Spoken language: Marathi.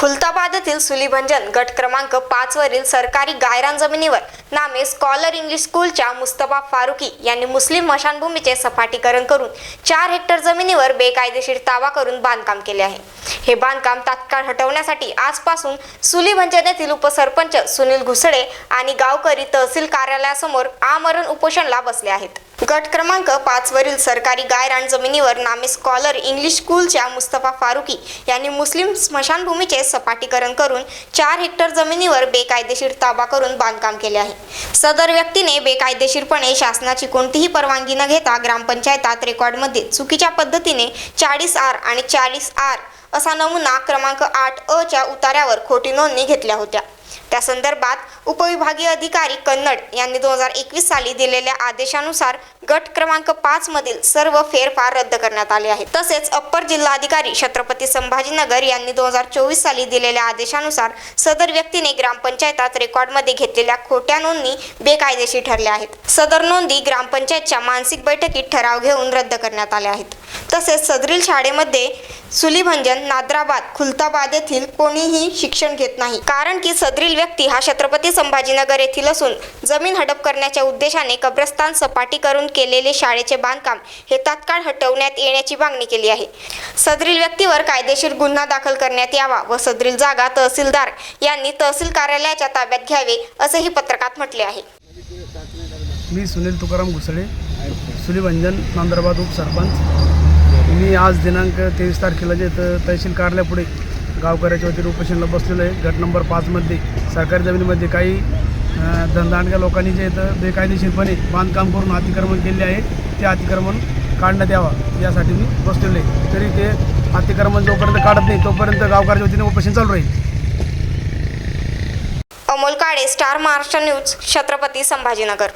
खुलताबादतील सुलीभंजन गट क्रमांक पाच वरील सरकारी गायरान जमिनीवर नामे स्कॉलर इंग्लिश स्कूलच्या मुस्तफा फारुकी यांनी मुस्लिम मशानभूमीचे सपाटीकरण करून चार हेक्टर जमिनीवर बेकायदेशीर ताबा करून बांधकाम केले आहे. हे बांधकाम तात्काळ हटवण्यासाठी आजपासून सुलीभंजन येथील उपसरपंच सुनील घुसडे आणि गावकरी तहसील कार्यालयासमोर आमरण उपोषणला बसले आहेत. गट क्रमांक पाचवरील सरकारी गायरान जमिनीवर नामे स्कॉलर इंग्लिश स्कूलच्या मुस्तफा फारुकी यांनी मुस्लिम स्मशानभूमीचे सपाटीकरण करून चार हेक्टर जमिनीवर बेकायदेशीर ताबा करून बांधकाम केले आहे. सदर व्यक्तीने बेकायदेशीरपणे शासनाची कोणतीही परवानगी न घेता ग्रामपंचायतात रेकॉर्डमध्ये चुकीच्या पद्धतीने चाळीस आर आणि चाळीस आर असा नमुना क्रमांक आठ अ च्या उतार्यावर खोटी नोंदणी घेतल्या होत्या. त्या संदर्भात उपविभागीय अधिकारी कन्नड यांनी दोन हजार एकवीस साली दिलेल्या आदेशानुसार गट क्रमांक पाच मधील सर्व फेरफार रद्द करण्यात आले आहेत. तसेच अप्पर जिल्हाधिकारी छत्रपती संभाजीनगर यांनी दोन हजार चोवीस साली दिलेल्या आदेशानुसार सदर व्यक्तीने ग्रामपंचायतात रेकॉर्डमध्ये घेतलेल्या खोट्या नोंदी बेकायदेशीर ठरल्या आहेत. सदर नोंदी ग्रामपंचायतच्या मानसिक बैठकीत ठराव घेऊन रद्द करण्यात आल्या आहेत. तसेच सदरील शाळेमध्ये सुलीभंजन नाद्राबाद खुलताबाद येथील कोणीही शिक्षण घेत नाही. कारण की सदरील व्यक्ती हा छत्रपती संभाजीनगर येथील असून जमीन हडप करण्याच्या उद्देशाने कब्रस्तान सपाटी करून केलेले शाळेचे बांधकाम हे तात्काळ हटवण्यात येण्याची मागणी केली आहे. सदरील व्यक्तीवर कायदेशीर गुन्हा दाखल करण्यात यावा व सदरील जागा तहसीलदार यांनी तहसील कार्यालयाच्या ताब्यात घ्यावे असेही पत्रकात म्हटले आहे. मी सुनील तुकाराम घुसळे सुलीभंजन नंदराबाद उपसरपंच. मी आज दिनांक तेवीस तारखेला जे तहसील कार्यालयापुढे गावकऱ्याच्या वतीने उपोषणला बसलेलो आहे. गट नंबर पाचमध्ये सरकारी जमिनीमध्ये काही अं, लोकांनी जे इथं बेकायदेशीरपणे बांधकाम करून अतिक्रमण केले आहे ते अतिक्रमण काढण्यात यावं यासाठी मी बसलेलो आहे. तरी ते अतिक्रमण जोपर्यंत काढत नाही तोपर्यंत गावकऱ्याच्या वतीने उपोषण चालू राहील. Amol Kale Star Maharashtra News Chhatrapati Sambhajinagar.